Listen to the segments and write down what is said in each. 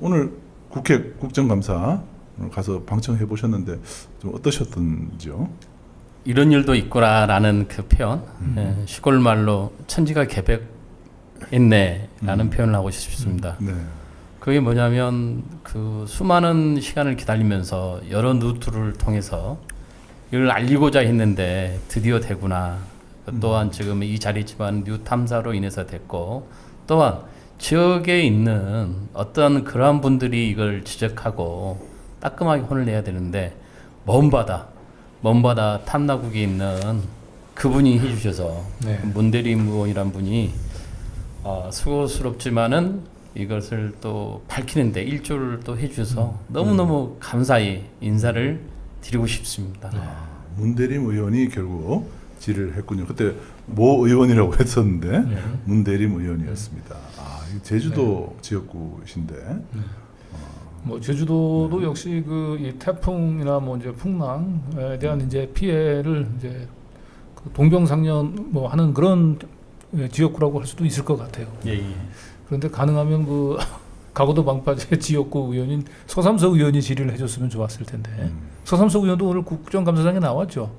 오늘 국회 국정감사 가서 방청해 보셨는데 좀 어떠셨던지요? 이런 일도 있구나라는 그 표현, 음. 예, 시골 말로 천지가 개벽했네라는 표현을 하고 싶습니다. 네. 그게 뭐냐면 그 수많은 시간을 기다리면서 여러 루트를 통해서 이걸 알리고자 했는데 드디어 되구나. 또한 지금 이 자리지만 뉴 탐사로 인해서 됐고 또한 지역에 있는 어떤 그러한 분들이 이걸 지적하고 따끔하게 혼을 내야 되는데 먼 바다, 먼 바다 탐나국에 있는 그분이 해주셔서 네. 문대림 의원이란 분이 어, 수고스럽지만은 이것을 또 밝히는데 일조를 또 해주셔서 너무너무 감사히 인사를 드리고 싶습니다. 문대림 의원이 결국 질의를 했군요. 그때 모 의원이라고 했었는데 네. 문대림 의원이었습니다. 아, 이 제주도 지역구신데 뭐 제주도도 역시 그 이 태풍이나 뭐 이제 풍랑에 대한 이제 피해를 이제 그 동병상련 뭐 하는 그런 예, 지역구라고 할 수도 있을 것 같아요. 예, 예. 그런데 가능하면 그 강원도 방파제 지역구 의원인 서삼석 의원이 질의를 해줬으면 좋았을 텐데 음. 서삼석 의원도 오늘 국정감사장에 나왔죠.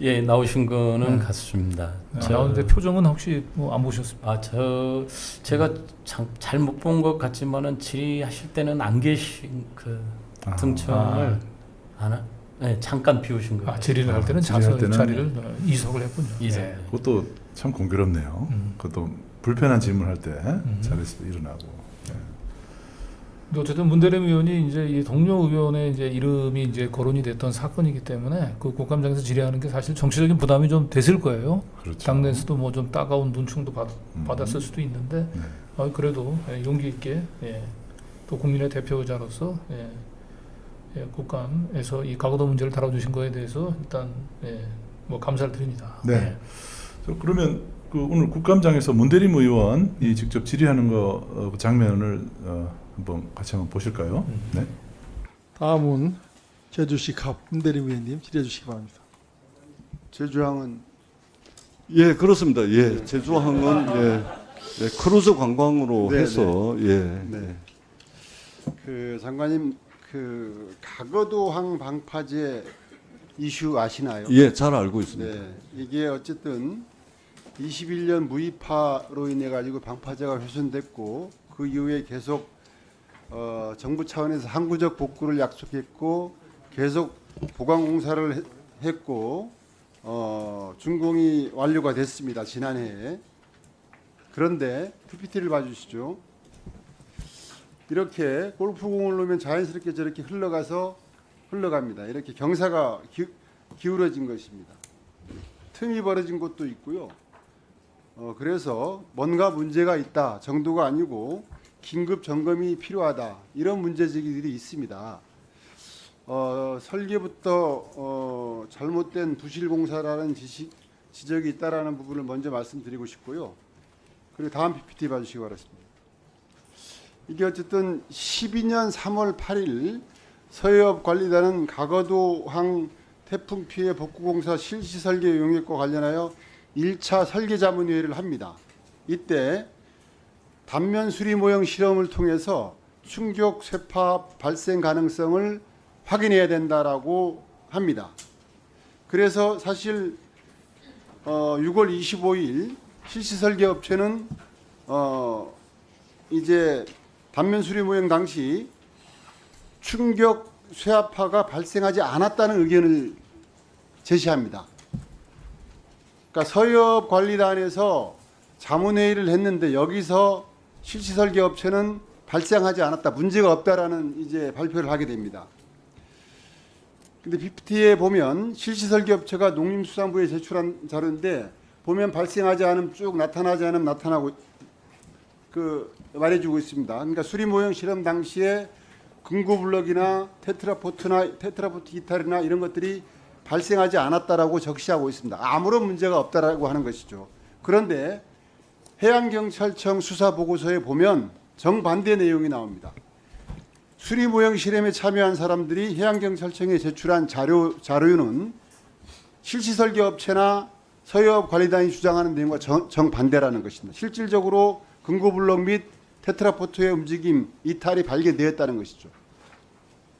예, 나오신 거는 네. 같습니다. 저... 나오는데 표정은 혹시 뭐 안 보셨습니까? 아, 저 제가 잘 못 본 것 같지만은 질의하실 때는 안 계신 그 아, 등청을 하나 네, 잠깐 비우신 거예요. 아 질의를 할 때는 질의할 자석 때는 자리를 어, 이석을 했군요. 이석. 예. 그것도 참 공교롭네요. 음. 그것도 불편한 질문할 때 음. 자리에서 일어나고. 예. 근데 어쨌든 문대림 의원이 이제 이 동료 의원의 이제 이름이 이제 거론이 됐던 사건이기 때문에 그 국감장에서 질의하는 게 사실 정치적인 부담이 좀 됐을 거예요. 그렇죠. 당내에서도 뭐 좀 따가운 눈총도 받, 음. 받았을 수도 있는데 네. 어, 그래도 예, 용기 있게 예, 또 국민의 대표자로서 예, 예, 국감에서 이 과거도 문제를 다뤄주신 거에 대해서 일단 예, 뭐 감사를 드립니다. 네. 예. 저 그러면 그 오늘 국감장에서 문대림 의원이 직접 질의하는 거 어, 그 장면을 어, 한번 같이 한번 보실까요? 음. 네. 다음은 제주시 갑 문대림 의원님 질의해 주시기 바랍니다. 제주항은 예 그렇습니다. 예 제주항은 예, 예 크루즈 관광으로 네, 해서 예, 네. 그 장관님 그 가거도항 방파제 이슈 아시나요? 예, 잘 알고 있습니다. 네 이게 어쨌든 21년 무이파로 인해 가지고 방파제가 훼손됐고 그 이후에 계속 어, 정부 차원에서 항구적 복구를 약속했고 계속 보강 공사를 해- 했고 어, 준공이 완료가 됐습니다 지난해에 그런데 PPT를 봐주시죠. 이렇게 골프공을 놓으면 자연스럽게 저렇게 흘러가서 흘러갑니다. 이렇게 경사가 기, 기울어진 것입니다. 틈이 벌어진 곳도 있고요. 어, 그래서 뭔가 문제가 있다 정도가 아니고 긴급 점검이 필요하다 이런 문제 제기들이 있습니다. 어, 설계부터 어, 잘못된 부실 공사라는 지식 지적이 있다라는 부분을 먼저 말씀드리고 싶고요. 그리고 다음 PPT 봐주시기 바랍니다. 이게 어쨌든 12년 3월 8일 서해업 관리단은 가거도항 태풍 피해 복구공사 실시 설계 용역과 관련하여 1차 설계자문회의를 합니다. 이때 단면 수리 모형 실험을 통해서 충격 쇠파 발생 가능성을 확인해야 된다라고 합니다. 그래서 사실 어, 6월 25일 실시 설계 업체는 어, 이제 단면 수리 모형 당시 충격 쇠압파가 발생하지 않았다는 의견을 제시합니다. 그러니까 서해업 관리단에서 자문회의를 했는데 여기서 실시 설계 업체는 발생하지 않았다, 문제가 없다라는 이제 발표를 하게 됩니다. 근데 PPT에 보면 실시 설계 업체가 농림수산부에 제출한 자료인데 보면 발생하지 않음 쭉 나타나지 않음 나타나고 그 말해주고 있습니다. 그러니까 수리 모형 실험 당시에 금고 블럭이나 테트라포트나 테트라포트 이탈이나 이런 것들이 발생하지 않았다라고 적시하고 있습니다. 아무런 문제가 없다라고 하는 것이죠. 그런데 해양경찰청 수사 보고서에 보면 정반대 내용이 나옵니다. 수리 모형 실험에 참여한 사람들이 해양경찰청에 제출한 자료 자료는 실시 설계 업체나 서해업 관리단이 주장하는 내용과 정, 정반대라는 것입니다. 실질적으로 금고 블럭 및 테트라포트의 움직임 이탈이 발견되었다는 것이죠.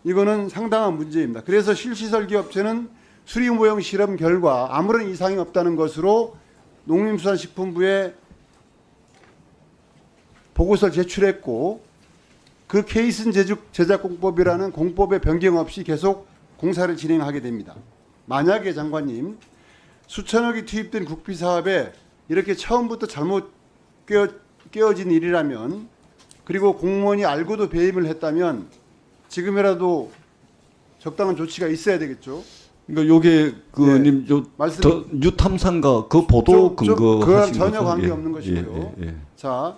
이거는 상당한 문제입니다. 그래서 실시 설계 업체는 수리 모형 실험 결과 아무런 이상이 없다는 것으로 농림수산식품부에 보고서를 제출했고 그 케이슨 제작, 제작 공법이라는 공법의 변경 없이 계속 공사를 진행하게 됩니다. 만약에 장관님 수천억이 투입된 국비 사업에 이렇게 처음부터 잘못 깨어, 깨어진 일이라면 그리고 공무원이 알고도 배임을 했다면 지금이라도 적당한 조치가 있어야 되겠죠. 그러니까 요게 그님 말씀- 요더 뉴탐산가 그 보도 좀- 근거 그거랑 전혀? 관계 예, 없는 것이고요. 예, 예, 예. 자,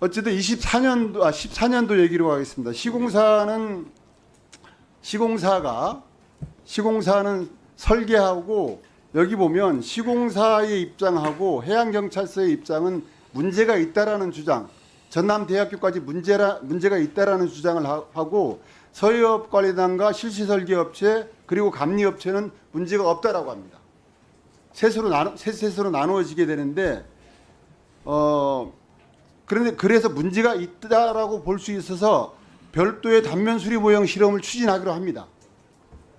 어쨌든 24년도 아 14년도 얘기로 가겠습니다. 시공사는 시공사가 시공사는 설계하고 여기 보면 시공사의 입장하고 해양경찰서의 입장은 문제가 있다라는 주장, 전남대학교까지 문제라 문제가 있다라는 주장을 하- 하고 서해업관리단과 실시설계업체 그리고 감리업체는 문제가 없다라고 합니다. 셋으로 나누 셋 셋으로 나누어지게 되는데 어 그런데 그래서 문제가 있다라고 볼 수 있어서 별도의 단면 수리 모형 실험을 추진하기로 합니다.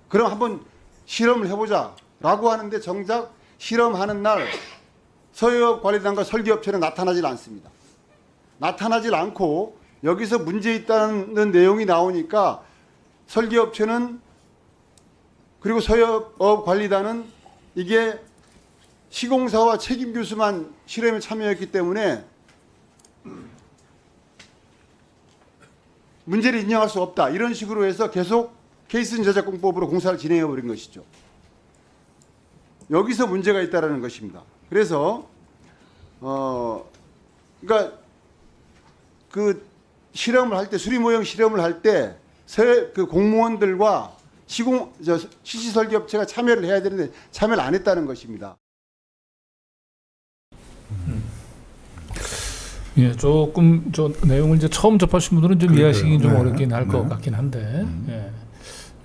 그럼 한번 실험을 해보자라고 하는데 정작 실험하는 날 서해업 관리단과 설계업체는 나타나질 않습니다. 나타나질 않고 여기서 문제 있다는 내용이 나오니까 설계업체는 그리고 서해업 관리단은 이게 시공사와 책임 교수만 실험에 참여했기 때문에 문제를 인정할 수 없다. 이런 식으로 해서 계속 케이슨 제작공법으로 공사를 진행해 버린 것이죠. 여기서 문제가 있다라는 것입니다. 그래서 어 그러니까 그 실험을 할 때 수리 모형 실험을 할 때 그 공무원들과 시공 저 시시 설계 업체가 참여를 해야 되는데 참여를 안 했다는 것입니다. 예, 조금 저 내용을 이제 처음 접하신 분들은 좀. 이해하시기 좀 네. 어렵긴 할것 네. 같긴 한데 음. 예.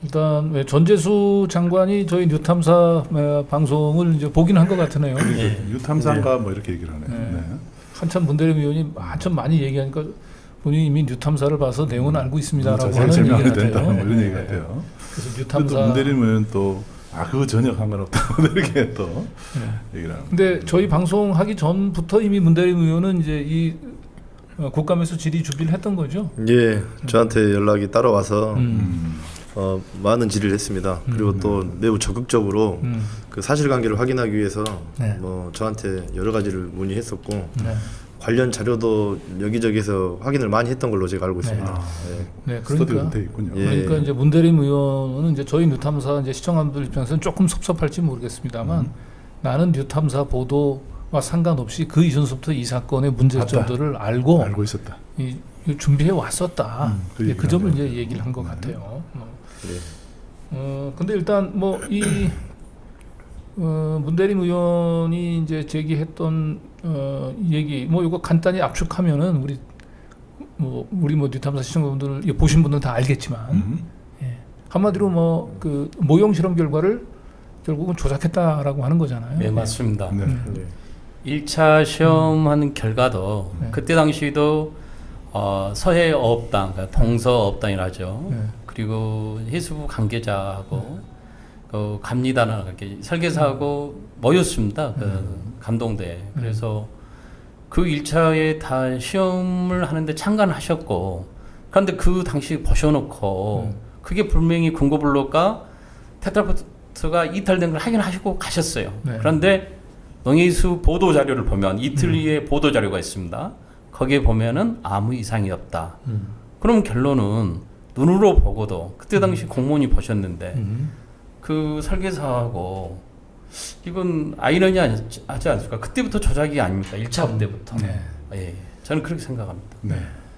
일단 왜 전재수 장관이 저희 뉴탐사 어, 방송을 이제 보긴 한 것 같으네요. 예. 유탐상가 뭐 이렇게 얘기를 하네요. 네. 네. 한참 문대림 의원이 한참 많이 얘기하니까 본인이 이미 뉴탐사를 봐서 내용은 알고 있습니다라고 자세히 하는 얘기 설명이 같아요. 된다 뭐 이런 예. 얘기 같아요. 그래서 뉴탐사. 문대림 의원 또 아 그거 전혀 상관없다고 이렇게 또 예. 얘기를 합니다. 근데 저희 방송하기 전부터 이미 문대림 의원은 이제 이 어, 국감에서 질의 준비를 했던 거죠. 예, 저한테 연락이 따라와서 음. 음. 어, 많은 질의를 했습니다. 그리고 또 매우 적극적으로 음. 그 사실관계를 확인하기 위해서 네. 뭐 저한테 여러 가지를 문의했었고 네. 관련 자료도 여기저기서 확인을 많이 했던 걸로 제가 알고 있습니다. 아, 예. 네, 그러니까 돼 있군요. 예. 그러니까 이제 문대림 의원은 이제 저희 뉴탐사 이제 시청자분들 입장에서는 조금 섭섭할지 모르겠습니다만 음. 나는 뉴탐사 보도와 상관없이 그 이전부터 이 사건의 문제점들을 알고 알고 있었다. 이, 이 준비해 왔었다. 음, 그 그, 얘기를 점을. 이제 얘기를 한것 네. 같아요. 어. 예. 어, 근데 일단 뭐이 어, 문대림 의원이 이제 제기했던 어, 얘기 뭐 이거 간단히 압축하면은 우리 뭐 우리 뭐 뉴탐사 시청자분들 이거 보신 분들은 다 알겠지만 음. 예. 한마디로 뭐 그 모형 실험 결과를 결국은 조작했다라고 하는 거잖아요. 네, 맞습니다. 네. 음. 예. 1차 시험하는 결과도 네. 그때 당시도 어, 서해 어업당, 그러니까 동서 어업당이라죠. 네. 그리고 해수부 관계자하고 그 감리단하고 이렇게 설계사하고 모였습니다. 그 감동대. 그래서 그 1차에 다 시험을 하는데 참관하셨고 그런데 그 당시 보셔놓고 그게 분명히 군고블록과 테트라포트가 이탈된 걸 확인하시고 가셨어요. 네. 그런데 농해수 보도 자료를 보면 이틀 뒤에 보도 자료가 있습니다. 거기에 보면은 아무 이상이 없다. 음. 그럼 결론은 눈으로 보고도 그때 당시 공무원이 보셨는데 음. 그 설계사하고 이건 아이러니 하지 않습니까? 그때부터 조작이 아닙니까? 1차 때부터. 네. 예. 저는 그렇게 생각합니다. 네.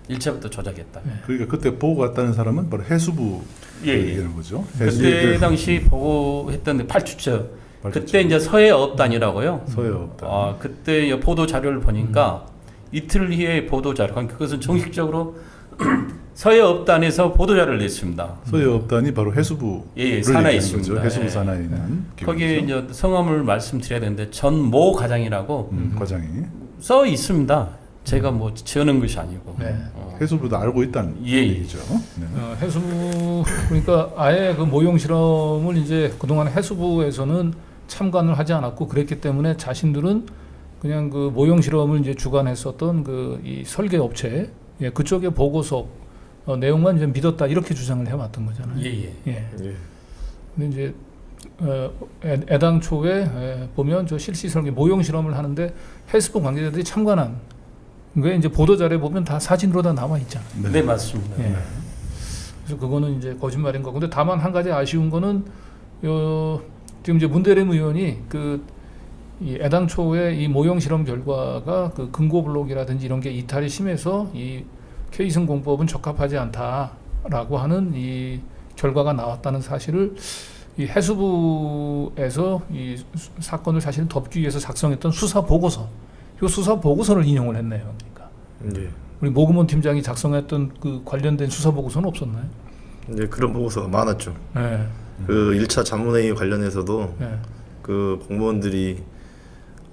1차부터 조작했다. 그러니까 그때 보고 갔다는 사람은 바로 해수부 예, 예. 얘기하는 거죠. 그때 당시 보고했던 8주처 그때 이제 서해어업단이라고요. 서해업단. 아, 그때 이 보도 자료를 보니까 이틀 후에 보도 자료, 그러니까 그것은 정식적으로 서해업단에서 보도 자료를 냈습니다. 서해업단이 바로 해수부 예, 예, 산하에 있습니다. 거죠. 해수부 예. 산하에 있는 거기에 기관이죠. 이제 성함을 말씀드려야 되는데 전모 과장이라고 음, 과장이 써 있습니다. 제가 뭐 지어낸 것이 아니고. 네. 어, 해수부도 알고 있다는 예, 예. 얘기죠. 네. 어, 해수부 그러니까 아예 그 모형 실험을 이제 그동안 해수부에서는 참관을 하지 않았고 그랬기 때문에 자신들은 그냥 그 모형 실험을 이제 주관했었던 그 이 설계 업체 예, 그쪽의 보고서 어, 내용만 이제 믿었다 이렇게 주장을 해왔던 거잖아요. 예, 예. 예. 예. 근데 이제 어, 애, 애당초에 에, 보면 저 실시 설계 모형 실험을 하는데 해수부 관계자들이 참관한 그게 이제 보도 자료에 보면 다 사진으로 다 나와 있잖아요. 네, 맞습니다. 예. 그래서 그거는 이제 거짓말인 거고. 근데 다만 한 가지 아쉬운 거는 요 지금 이제 문대림 의원이 그 이 애당초에 이 모형 실험 결과가 그 근고 블록이라든지 이런 게 이탈이 심해서 이 케이슨 공법은 적합하지 않다라고 하는 이 결과가 나왔다는 사실을 이 해수부에서 이 수- 사건을 사실 덮기 위해서 작성했던 수사 보고서, 이 수사 보고서를 인용을 했네요. 그러니까. 예. 우리 모금원 팀장이 작성했던 그 관련된 수사 보고서는 없었나요? 이제 그런 보고서가 많았죠. 네. 그 1차 자문회의 관련해서도 네. 그 공무원들이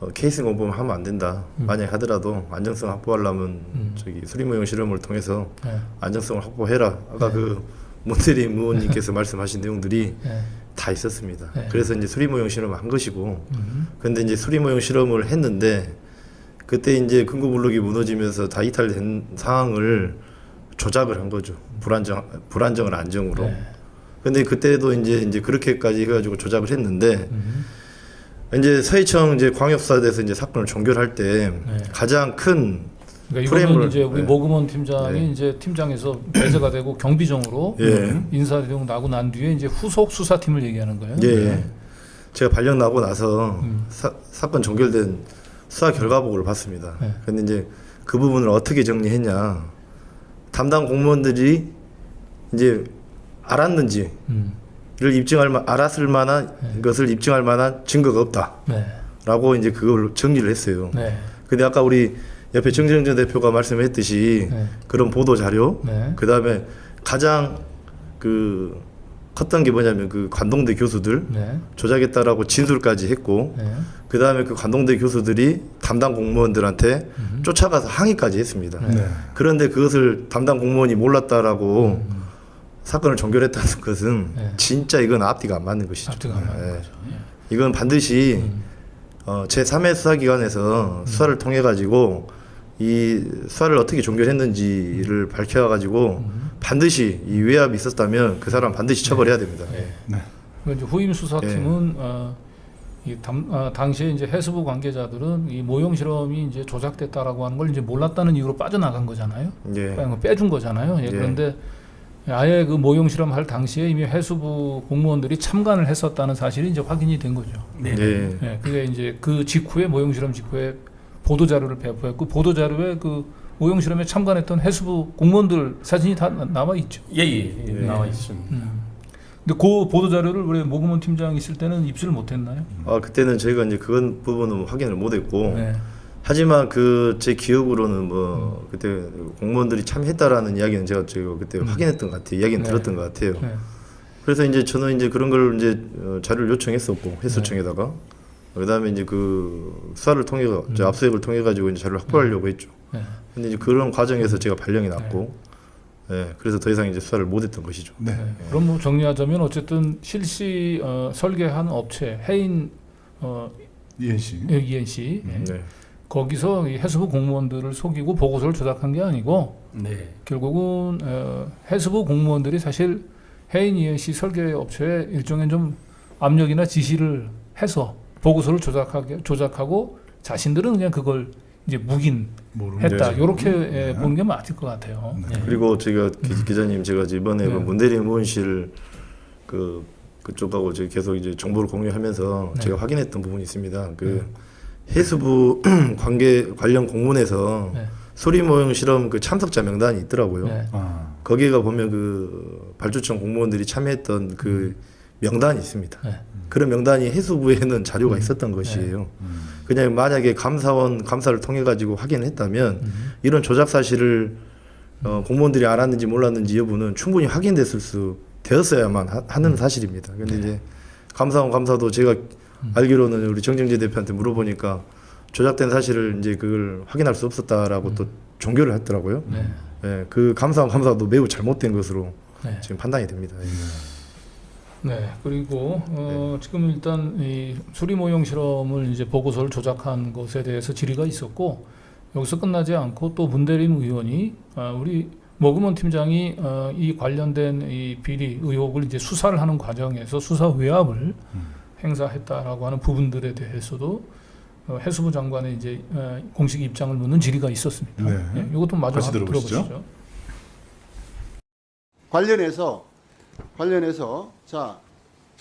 어, 케이스 공부를 하면 안 된다. 음. 만약 하더라도 안정성 확보하려면 음. 저기 수리모형 실험을 통해서 네. 안정성을 확보해라. 아까 네. 그 문대리 의원님께서 말씀하신 내용들이 네. 다 있었습니다. 네. 그래서 이제 수리모형 실험을 한 것이고, 음. 근데 이제 수리모형 실험을 했는데 그때 이제 근거 블록이 무너지면서 다 이탈된 상황을 조작을 한 거죠. 불안정 불안정을 안정으로. 네. 근데 그때도 이제 이제 그렇게까지 해가지고 조작을 했는데 음. 이제 서해청 이제 광역수사대에서 이제 사건을 종결할 때 네. 가장 큰 그러니까 이거는 프레임을- 이제 우리 네. 모금원 팀장이 네. 이제 팀장에서 배제가 되고 경비정으로 예. 인사되고 나고 난 뒤에 이제 후속 수사팀을 얘기하는 거예요. 예. 제가 발령 나고 나서 음. 사, 사건 종결된 수사 결과보고를 봤습니다. 네. 근데 이제 그 부분을 어떻게 정리했냐. 담당 공무원들이 이제 알았는지 를 음. 입증할 만 알았을 만한 네. 것을 입증할 만한 증거가 네. 없다라고 이제 그걸 정리를 했어요. 네. 근데 아까 우리 옆에 정정전 대표가 말씀했듯이 네. 그런 보도 자료 네. 그 다음에 가장 그 컸던 게 뭐냐면 그 관동대 교수들 네. 조작했다라고 진술까지 했고 네. 그 다음에 그 관동대 교수들이 담당 공무원들한테 음. 쫓아가서 항의까지 했습니다. 네. 네. 그런데 그것을 담당 공무원이 몰랐다라고 음. 사건을 종결했다는 것은 네. 진짜 이건 앞뒤가 안 맞는 것이죠. 앞뒤가 안 맞는 예. 거죠. 예. 이건 반드시 음. 어, 제 3회 수사기관에서 수사를 통해 가지고 이 수사를 어떻게 종결했는지를 밝혀 가지고 음. 반드시 이 외압이 있었다면 그 사람 반드시 처벌해야 됩니다. 네. 네. 그 이제 후임 수사팀은 어, 이 담, 아, 당시에 이제 해수부 관계자들은 이 모형 실험이 이제 조작됐다라고 하는 걸 이제 몰랐다는 이유로 빠져나간 거잖아요. 예. 빼- 빼준 거잖아요. 예, 예. 그런데 아예 그 모형 실험 할 당시에 이미 해수부 공무원들이 참관을 했었다는 사실이 이제 확인이 된 거죠. 네. 예. 예, 그게 이제 그 직후에 모형 실험 직후에 보도 자료를 배포했고 보도 자료에 그 모형 실험에 참관했던 해수부 공무원들 사진이 다 나- 남아 있죠. 예, 예, 예. 예. 나와 있습니다. 음. 근데 그 보도 자료를 우리 모금원 팀장 있을 때는 입수를 못했나요? 아 그때는 저희가 이제 그건 부분은 확인을 못했고 네. 하지만 그 제 기억으로는 뭐 그때 공무원들이 참여했다라는 이야기는 제가 제가 그때 음. 확인했던 것 같아요. 이야기는 네. 들었던 것 같아요. 네. 그래서 이제 저는 이제 그런 걸 이제 어, 자료를 요청했었고 해수청에다가 네. 그다음에 이제 그 수사를 통해 가 음. 저 압수수색을 통해 가지고 이제 자료를 확보하려고 했죠. 네. 근데 이제 그런 과정에서 제가 발령이 났고 예, 그래서 더 이상 이제 수사를 못했던 것이죠. 네. 네. 그럼 뭐 정리하자면 어쨌든 실시 어, 설계한 업체 해인 어, 이현 씨. ENC 네. 네. 거기서 이 해수부 공무원들을 속이고 보고서를 조작한 게 아니고 네. 결국은 어, 해수부 공무원들이 사실 해인 ENC 설계 업체에 일종의 좀 압력이나 지시를 해서 보고서를 조작하게 조작하고 자신들은 그냥 그걸 이제 묵인 했다 모르는 네. 이렇게 예, 네. 보는 게 맞을 것 같아요. 네. 예. 그리고 제가 기, 기자님 제가 이번에 그 네. 문대리 의원실 그 그쪽하고 계속 이제 정보를 공유하면서 네. 제가 확인했던 부분이 있습니다. 그 해수부 관계 관련 공문에서 네. 소리 모형 실험 그 참석자 명단이 있더라고요. 네. 아, 거기가 보면 그 발주청 공무원들이 참여했던 그 명단이 있습니다. 네. 그런 명단이 해수부에는 자료가 있었던 것이에요. 음. 그냥 만약에 감사원 감사를 통해 가지고 확인을 했다면 음. 이런 조작 사실을 어, 공무원들이 알았는지 몰랐는지 여부는 충분히 확인됐을 수 되었어야만 하, 하는 사실입니다. 근데 이제 감사원 감사도 제가 알기로는 우리 정정재 대표한테 물어보니까 조작된 사실을 이제 그걸 확인할 수 없었다라고 또 종결을 했더라고요. 네. 예, 그 감사 감사도 매우 잘못된 것으로 네. 지금 판단이 됩니다. 예. 네. 그리고 어, 지금 일단 이 수리 모형 실험을 이제 보고서를 조작한 것에 대해서 질의가 있었고 여기서 끝나지 않고 또 문대림 의원이 아, 우리 머그먼 팀장이 어, 이 관련된 이 비리 의혹을 이제 수사를 하는 과정에서 수사 외압을 행사했다라고 하는 부분들에 대해서도 어, 해수부 장관의 이제 어, 공식 입장을 묻는 질의가 있었습니다. 네. 예, 이것도 마저 한번 들어보시죠. 들어보시죠. 관련해서 관련해서 자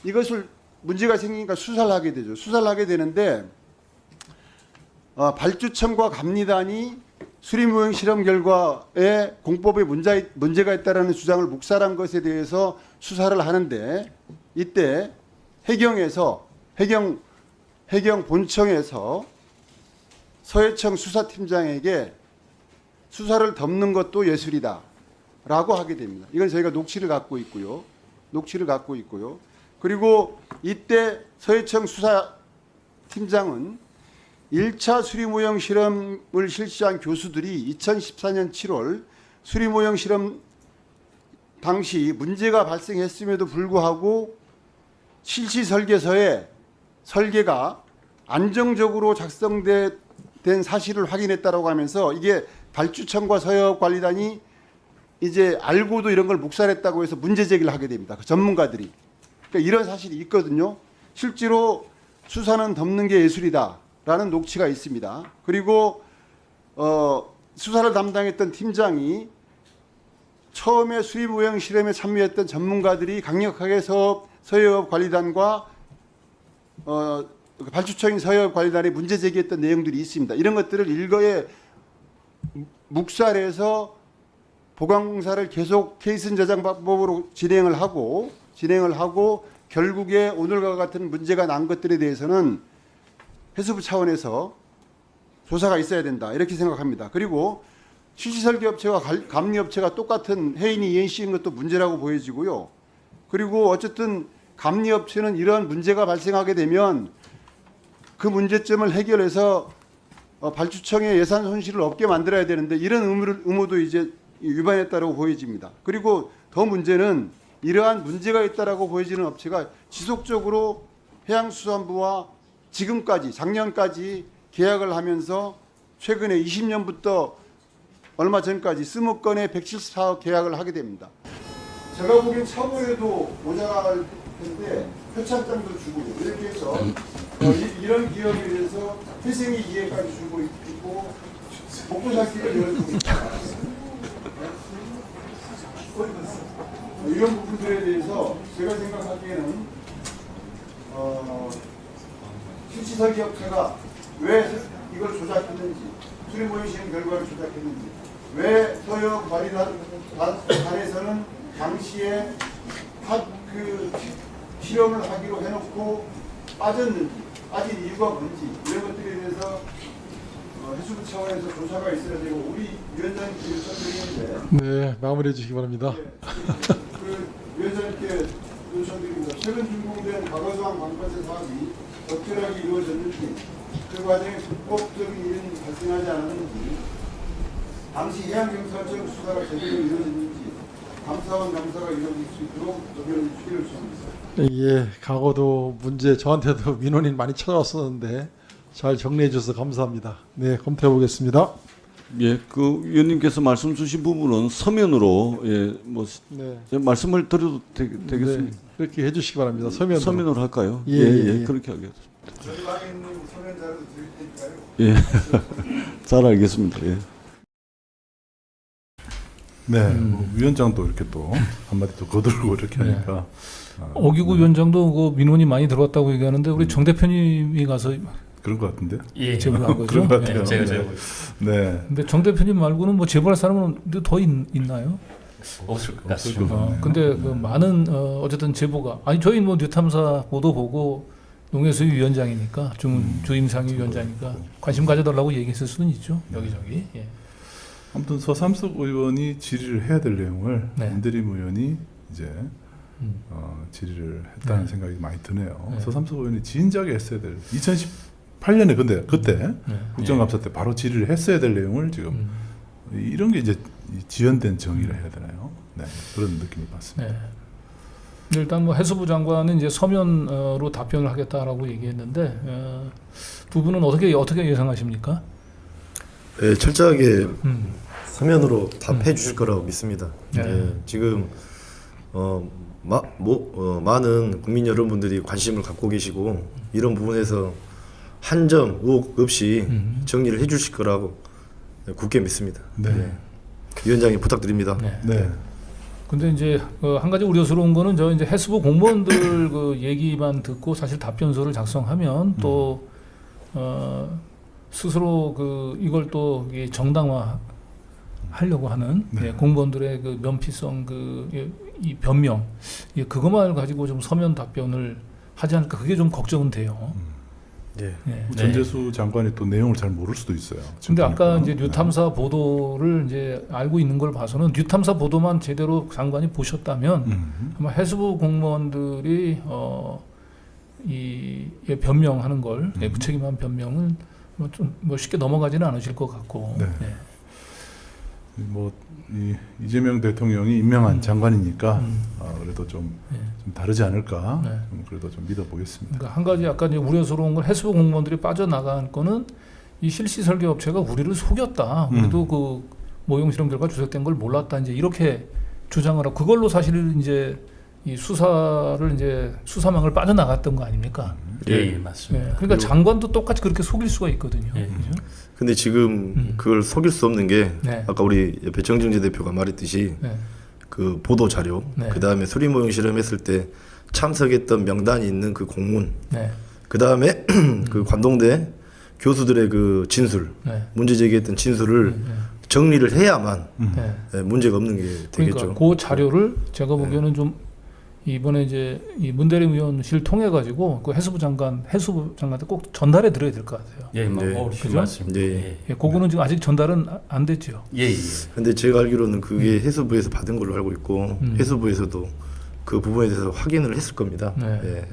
이것을 문제가 생기니까 수사를 하게 되죠. 수사를 하게 되는데 어, 발주청과 감리단이 수리모형 실험 결과에 공법에 문제, 문제가 있다라는 주장을 묵살한 것에 대해서 수사를 하는데 이때 해경에서 해경 해경 본청에서 서해청 수사팀장에게 수사를 덮는 것도 예술이다. 라고 하게 됩니다. 이건 저희가 녹취를 갖고 있고요. 녹취를 갖고 있고요. 그리고 이때 서해청 수사팀장은 1차 수리모형 실험을 실시한 교수들이 2014년 7월 수리모형 실험 당시 문제가 발생했음에도 불구하고 실시 설계서에 설계가 안정적으로 작성된 사실을 확인했다라고 하면서 이게 발주청과 서해관리단이 이제 알고도 이런 걸 묵살했다고 해서 문제 제기를 하게 됩니다. 그 전문가들이. 그러니까 이런 사실이 있거든요. 실제로 수사는 덮는 게 예술이다라는 녹취가 있습니다. 그리고 어, 수사를 담당했던 팀장이 처음에 수리모형 실험에 참여했던 전문가들이 강력하게 서, 서해업 관리단과 어, 그 발주처인 서해업 관리단에 문제 제기했던 내용들이 있습니다. 이런 것들을 일거에 묵살해서 보강공사를 계속 케이슨 저장 방법으로 진행을 하고 진행을 하고 결국에 오늘과 같은 문제가 난 것들에 대해서는 해수부 차원에서 조사가 있어야 된다 이렇게 생각합니다. 그리고 실시설계업체와 갈- 감리업체가 똑같은 해인이 이행시인 것도 문제라고 보여지고요. 그리고 어쨌든 감리업체는 이러한 문제가 발생하게 되면 그 문제점을 해결해서 어, 발주청의 예산 손실을 없게 만들어야 되는데 이런 의무도 이제 위반했다고 보여집니다. 그리고 더 문제는 이러한 문제가 있다라고 보여지는 업체가 지속적으로 해양수산부와 지금까지 작년까지 계약을 하면서 최근에 20년부터 얼마 전까지 20건의 174억 계약을 하게 됩니다. 제가 보기엔 차고에도 모자랄 텐데 표창장도 주고 이렇게 해서 어, 이, 런 기업에 대해서 회생의 이해까지 주고 있고 먹고 살기를 열어주고 있다. 어, 이런 부분들에 대해서 제가 생각하기에는 어, 실시설계업체가 왜 이걸 조작했는지 수리 모의 시행 결과를 조작했는지 왜 서역 관리단에서는 당시에 하- 그 실험을 하기로 해놓고 빠졌는지 빠진 이유가 뭔지 이런 것들에 대해서 어, 해수부 차원에서 조사가 있어야 되고 우리 위원장님께 요청드리는데 네, 마무리해 주시기 바랍니다. 그 위원장님께 요청드립니다. 최근 준공된 과거수항 방파제 사업이 적절하게 이루어졌는지 그 과정에 불법적인 일은 발생하지 않았는지 당시 해양경찰청 수사가 제대로 이루어졌는지 감사원 감사가 이루어질 수 있도록 조변을 주기를 주십니다. 예, 과거도 문제 저한테도 민원인 많이 찾아왔었는데 잘 정리해 주셔서 감사합니다. 네, 검토해 보겠습니다. 예, 그 위원님께서 말씀 주신 부분은 서면으로 예, 뭐 네. 말씀을 드려도 되, 되겠습니까? 네, 그렇게 해 주시기 바랍니다. 서면으로. 서면으로 할까요? 예, 예, 예, 예, 예. 그렇게 하겠습니다. 저희 방에 있는 소면자료도 드릴 테니까요. 예, 잘 알겠습니다. 예. 네, 뭐 위원장도 이렇게 또 한마디 또 거들고 이렇게 네. 하니까 아, 어기구 위원장도 그 민원이 많이 들어왔다고 얘기하는데 우리 정 대표님이 가서 그런 것 같은데. 예. 제보한 거죠. 그런 것 같아요. 네, 제가 네. 제보 네. 근데 정 대표님 말고는 뭐 제보할 사람은 더 있, 있나요? 없을 것 같습니다. 것 어. 근데 그 많은 어, 어쨌든 제보가 아니 저희 뭐 뉴탐사 보도 보고 농해수위 위원장이니까 주, 주임상위 위원장이니까 관심 가져달라고 얘기했을 수는 있죠 여기저기. 예. 아무튼 서삼석 의원이 질의를 해야 될 내용을 네. 문대림 의원이 이제 음. 어, 질의를 했다는 네. 생각이 많이 드네요. 네. 서삼석 의원이 진작에 했어야 될 2008년에 근데 그때 네. 국정감사 때 바로 질의를 했어야 될 내용을 지금 음. 이런 게 이제 이 지연된 정의를 해야 되나요? 네, 그런 느낌이 받습니다. 네. 일단 뭐 해수부 장관은 이제 서면으로 답변을 하겠다라고 얘기했는데 어, 두 분은 어떻게 어떻게 예상하십니까? 예, 철저하게 음. 서면으로 답해 주실 거라고 믿습니다. 네. 예, 지금 어, 마, 뭐, 어, 많은 국민 여러분들이 관심을 갖고 계시고 이런 부분에서 한 점 의혹 없이 음. 정리를 해 주실 거라고 굳게 믿습니다. 네. 예. 위원장님 부탁드립니다. 네. 네. 근데 이제 어, 한 가지 우려스러운 거는 저 이제 해수부 공무원들 그 얘기만 듣고 사실 답변서를 작성하면 또 어, 스스로 그 이걸 또 정당화 하려고 하는 네. 예, 공무원들의 그 면피성 그이 변명 예, 그것만 가지고 좀 서면 답변을 하지 않을까 그게 좀 걱정은 돼요. 예. 예. 뭐 전재수 장관이 또 내용을 잘 모를 수도 있어요. 지금 근데 아까. 이제 뉴탐사 보도를 이제 알고 있는 걸 봐서는 뉴탐사 보도만 제대로 장관이 보셨다면 음. 아마 해수부 공무원들이 어, 이 예, 변명하는 걸 예, 음. 무책임한 변명은 뭐 좀 뭐 쉽게 넘어가지는 않으실 것 같고 네. 예. 뭐 이, 이재명 대통령이 임명한 음. 장관이니까 음. 아, 그래도 좀, 예. 좀 다르지 않을까. 네. 좀 그래도 좀 믿어보겠습니다. 그러니까 한 가지 약간 우려스러운 건 해수부 공무원들이 빠져나간 거는 이 실시 설계 업체가 우리를 속였다. 음. 우리도 그 모형 실험 결과 주색된 걸 몰랐다. 이제 이렇게 주장을 하고 그걸로 사실 이제 이 수사를 이제 수사망을 빠져나갔던 거 아닙니까? 예, 예, 예. 맞습니다. 그러니까 장관도 똑같이 그렇게 속일 수가 있거든요. 예. 그죠? 근데 지금 음. 그걸 속일 수 없는 게 네. 아까 우리 옆에 정정재 대표가 말했듯이 네. 그 보도 자료, 네. 그 다음에 수리 모형 실험했을 때 참석했던 명단이 있는 그 공문, 네. 그 다음에 그 관동대 교수들의 그 진술, 네. 문제 제기했던 진술을 네. 정리를 해야만 음. 네. 예, 문제가 없는 게 되겠죠. 그러니까 그 자료를 제가 보기에는 좀 이번에 이제 이 문대림 의원실 통해 가지고 그 해수부 장관 해수부 장관한테 꼭 전달해 드려야 될 것 같아요. 예, 뭐 네. 옳으신 그죠? 말씀입니다. 네. 예. 예, 그거는 지금 아직 전달은 아- 안 됐죠. 예, 예. 근데 제가 알기로는 그게 해수부에서 받은 걸로 알고 있고 음. 해수부에서도 그 부분에 대해서 확인을 했을 겁니다. 네. 예.